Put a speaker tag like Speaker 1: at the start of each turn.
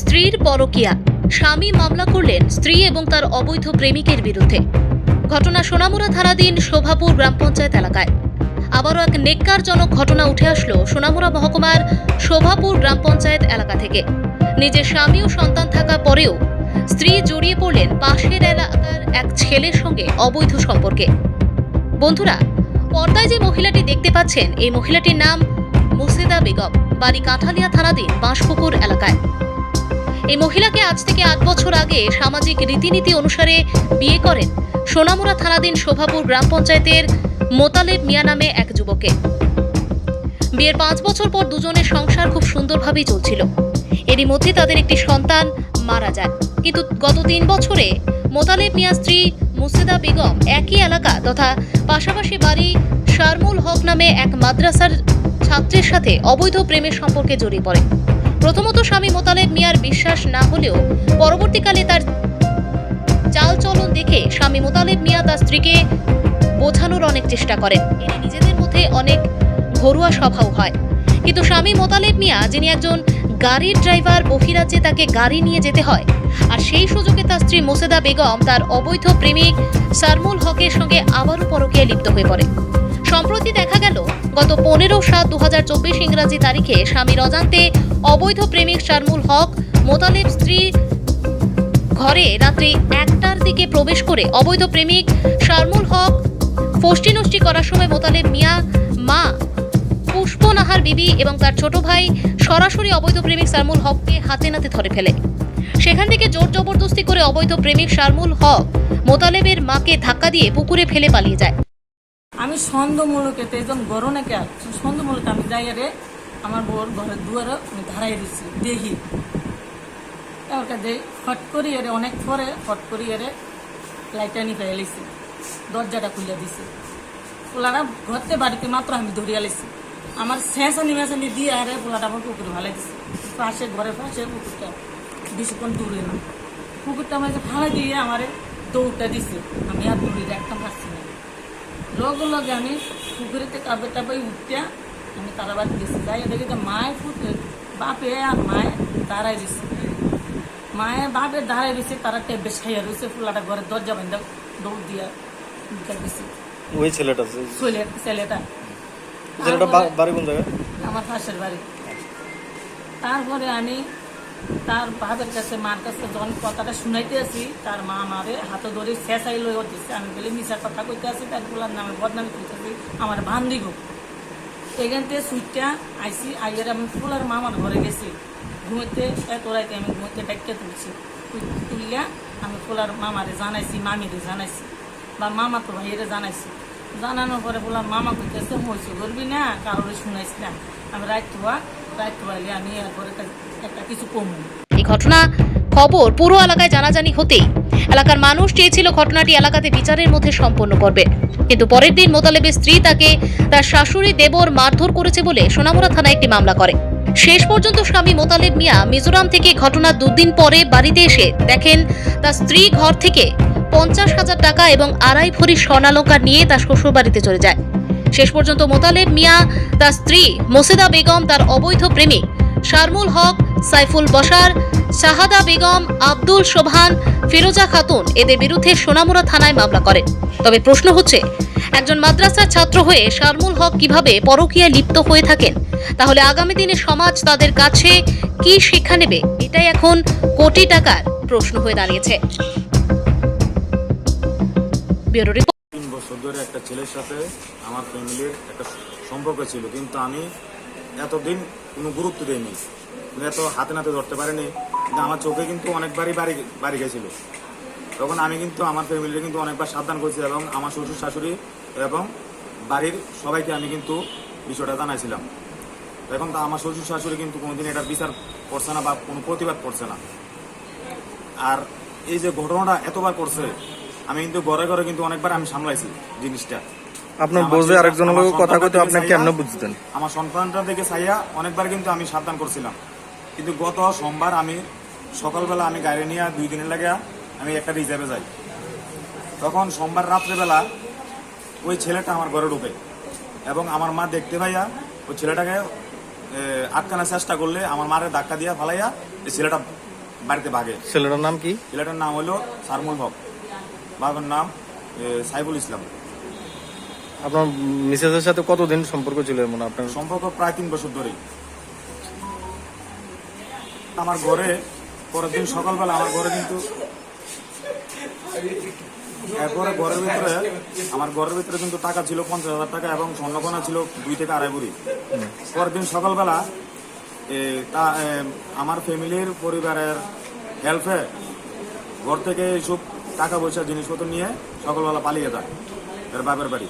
Speaker 1: স্ত্রীর পরকিয়া। স্বামী মামলা করলেন স্ত্রী এবং তার অবৈধ প্রেমিকের বিরুদ্ধে। ঘটনা সোনামুড়া থানাধীন শোভাপুর গ্রাম পঞ্চায়েত এলাকায়। আবারও এক নেককারজনক ঘটনা উঠে আসলো সোনামুড়া মহকুমার শোভাপুর গ্রাম পঞ্চায়েত এলাকা থেকে। নিজের স্বামী ও সন্তান থাকা পরেও স্ত্রী জড়িয়ে পড়লেন পাশের এলাকার এক ছেলের সঙ্গে অবৈধ সম্পর্কে। বন্ধুরা, পর্দায় যে মহিলাটি দেখতে পাচ্ছেন, এই মহিলাটির নাম মুসিদা বেগম, বাড়ি কাঁঠালিয়া থানাধীন বাঁশপুকুর এলাকায়। এই মহিলাকে আজ থেকে আট বছর আগে সামাজিক রীতিনীতি অনুসারে বিয়ে করেন সোনামুড়া থানাধীন শোভাপুর গ্রাম পঞ্চায়েতের মোতালেব মিয়া নামে এক যুবকে। বিয়ের পাঁচ বছর পর দুজনের সংসার খুব সুন্দরভাবেই চলছিল। এরই মধ্যে তাদের একটি সন্তান মারা যায়। কিন্তু গত তিন বছরে মোতালেব মিয়া স্ত্রী মুসিদা বেগম একই এলাকা তথা পাশাপাশি বাড়ি শারমুল হক নামে এক মাদ্রাসার ছাত্রের সাথে অবৈধ প্রেমের সম্পর্কে জড়িয়ে পড়ে। প্রথমত স্বামী মোতালেব মিয়ার বিশ্বাস না হলেও পরবর্তীকালে তার চালচলন দেখে স্বামী মোতালেব মিয়া তার স্ত্রীকে বোঝানোর অনেক চেষ্টা করেন। এতে নিজেদের মধ্যে অনেক ঘরোয়া স্বভাব হয়। কিন্তু স্বামী মোতালেব মিয়া, যিনি একজন গাড়ির ড্রাইভার, বহিরাজ্যে তাকে গাড়ি নিয়ে যেতে হয় আর সেই সুযোগে তার স্ত্রী মোসেদা বেগম তার অবৈধ প্রেমিক সারমুল হকের সঙ্গে আবারও পরকে লিপ্ত হয়ে পড়ে সম্প্রতি দেখা গেল, গত পনেরো সাত দু ইংরাজি তারিখে স্বামীর অজান্তে অবৈধ প্রেমিক শারমুল হক, মোতালেব স্ত্রী ঘরে রাত্রি একটার দিকে প্রবেশ করে অবৈধ প্রেমিক শারমুল হক ফষ্টি নষ্টি করার সময় মোতালেব মিয়া, মা পুষ্পনাহার বিবি এবং তার ছোট ভাই সরাসরি অবৈধ প্রেমিক শারমুল হককে হাতে নাতে ধরে ফেলে। সেখান থেকে জোর জবরদস্তি করে অবৈধ প্রেমিক শারমুল হক মোতালেবের মাকে ধাক্কা দিয়ে পুকুরে ফেলে পালিয়ে যায়।
Speaker 2: আমি সন্দেহমূলক এতে একজন গরনে কে সন্দেহমূলক আমি যাই রে আমার বউর ঘরের দুয়ারে আমি ধারাই দিচ্ছি দেখি ওটা দেই ফট করি এরে, অনেক পরে ফট করি এরে লাইটটা নিতে এলিছি দরজাটা খুলে দিছি। পোলাটা ঘরতে বাড়িতে মাত্র আমি ধরিয়া লিছি। আমার শেষানি মেশানি দিয়ে আরে পোলাটা আমার পুকুরে ভালাই দিছি। পাশে, ঘরের পাশে পুকুরটা, বেশিক্ষণ দূরে না। পুকুরটা আমার ফালাই দিয়ে আমারে দৌড়টা দিছে। আমি আর দৌড়িয়ে একটা পারছি না। লগে লগে আমি পুকুরেতে কাপড় টাপড় উঠতে আমি তারা বাড়ি গেছি যাই দেখি যে মায়ের ফুটে বাপে আর মায়ে দাঁড়াই দিছে মায়ে বাপে দাঁড়াই দিছে তারা টেবে খাইয়া রয়েছে ফুলাটা ঘরের দরজা বান্ধা দৌড় দিয়া ঢুকে দিছে
Speaker 3: ওই ছেলেটা যে-
Speaker 2: ছেলে ছেলেটা
Speaker 3: ছেলেটা বা- বাড়ি কোন জায়গায়
Speaker 2: আমার পাশের বাড়ি তারপরে আমি তার বাপের কাছে মার কাছে যখন কথাটা শুনাইতে আছি তার মা আমারে হাতে ধরে শেষাই লই দিচ্ছে আমি বলি মিশা কথা কইতে আছি তার পোলার নামে বদনামি করতেছি আমার বান্ধি গো এখান থেকে সুইটটা আইসি আইয়ার আমি পোলার মামার ঘরে গেছি। ঘুমোতে এত আমি ঘুমোতে ডাক্কে তুলছি। তুল- তুললা আমি পোলার মামারে জানাইছি, মামিরে জানাইছি। বা মামা তো ভাইয়েরে জানাইছি। জানানোর পরে বললাম, মামা কইতেছে হয়েছে করবি না কারোর শুনাইছি না। আমি রাত হওয়া রাত হওয়ালে আমি এরপরে একটা কিছু কমু।
Speaker 1: এই ঘটনা খবর পুরো এলাকায় জানাজানি হতেই। এলাকার মানুষ চেয়েছিল ঘটনাটি এলাকাতে বিচারের মধ্যে সম্পন্ন করবে। কিন্তু পরের দিন মোতালেবের স্ত্রী তাকে তার শাশুড়ি দেবর মারধর করেছে বলে সোনামুড়া থানায় একটি মামলা করে। শেষ পর্যন্ত স্বামী মোতালেব মিয়া মিজোরাম থেকে ঘটনার দুদিন পরে বাড়িতে এসে দেখেন, তার স্ত্রী ঘর থেকে পঞ্চাশ হাজার টাকা এবং আড়াই ভরি স্বর্ণালঙ্কার নিয়ে তার শ্বশুর বাড়িতে চলে যায়। শেষ পর্যন্ত মোতালেব মিয়া, তার স্ত্রী মোসেদা বেগম, তার অবৈধ প্রেমিক শারমুল হক, সাইফুল বসার শাহাদা বেগম, আব্দুল সোবহান, ফিরোজা খাতুন এদের বিরুদ্ধে সোনামুড়া থানায় মামলা করেন। তবে প্রশ্ন হচ্ছে, একজন মাদ্রাসার ছাত্র হয়ে শারমুল হক কীভাবে পরকীয়ায় লিপ্ত হয়ে থাকেন? তাহলে আগামী দিনে সমাজ তাদের কাছে কি শিক্ষা নেবে? এটাই এখন কোটি টাকার প্রশ্ন হয়ে দাঁড়িয়েছে।
Speaker 4: ধরে একটা ছেলের সাথে আমার ফ্যামিলির একটা সম্পর্ক ছিল, কিন্তু আমি এতদিন কোনো গুরুত্ব দিইনি। এত হাতে নাতে ধরতে কিন্তু আমার চোখে কিন্তু অনেকবারই বাড়ি বাড়ি গেছিল। তখন আমি কিন্তু আমার ফ্যামিলির কিন্তু অনেকবার সাবধান করছি এবং আমার শ্বশুর শাশুড়ি এবং বাড়ির সবাইকে আমি কিন্তু বিষয়টা জানাইছিলাম। এখন তো আমার শ্বশুর শাশুড়ি কিন্তু কোনোদিন এটার বিচার করছে না বা কোনো প্রতিবাদ করছে না। আর এই যে ঘটনাটা এতবার করছে আমি কিন্তু ঘরে ঘরে কিন্তু অনেকবার আমি সামলাইছি জিনিসটা।
Speaker 3: আপনার
Speaker 4: আমার
Speaker 3: বোঝে লোক কথা
Speaker 4: সন্তানটা
Speaker 3: কইতে আপনি
Speaker 4: চাইয়া-
Speaker 3: বুঝতেন?
Speaker 4: আমার সন্তানটা থেকে চাইয়া অনেকবার কিন্তু আমি সাবধান করছিলাম। কিন্তু গত সোমবার আমি সকালবেলা আমি গাড়ি নিয়ে দুই দিনের লাগে আমি একটা রিজার্ভে যাই। তখন সোমবার রাত্রেবেলা ওই ছেলেটা আমার ঘরে ঢুকে এবং আমার মা দেখতে পাইয়া ওই ছেলেটাকে আটকানোর চেষ্টা করলে আমার মারে ধাক্কা দিয়া ফালাইয়া এই ছেলেটা বাড়িতে ভাগে।
Speaker 3: ছেলেটার নাম কি?
Speaker 4: ছেলেটার নাম হলো সারমুল হক। বাবার নাম সাইফুল ইসলাম।
Speaker 3: আপনার মিসেসের সাথে কতদিন সম্পর্ক ছিল এমন আপনার?
Speaker 4: সম্পর্ক প্রায় তিন বছর ধরে আমার ঘরে পরের দিন সকালবেলা আমার ঘরে কিন্তু এরপরে ঘরের ভিতরে, আমার ঘরের ভিতরে কিন্তু টাকা ছিল পঞ্চাশ হাজার টাকা এবং স্বর্ণকোনা ছিল দুই থেকে আড়াই বুড়ি পরের দিন সকালবেলা তা আমার ফ্যামিলির পরিবারের হেল্পে ঘর থেকে এইসব টাকা পয়সা জিনিসপত্র নিয়ে সকালবেলা পালিয়ে যায় এর বাপের বাড়ি।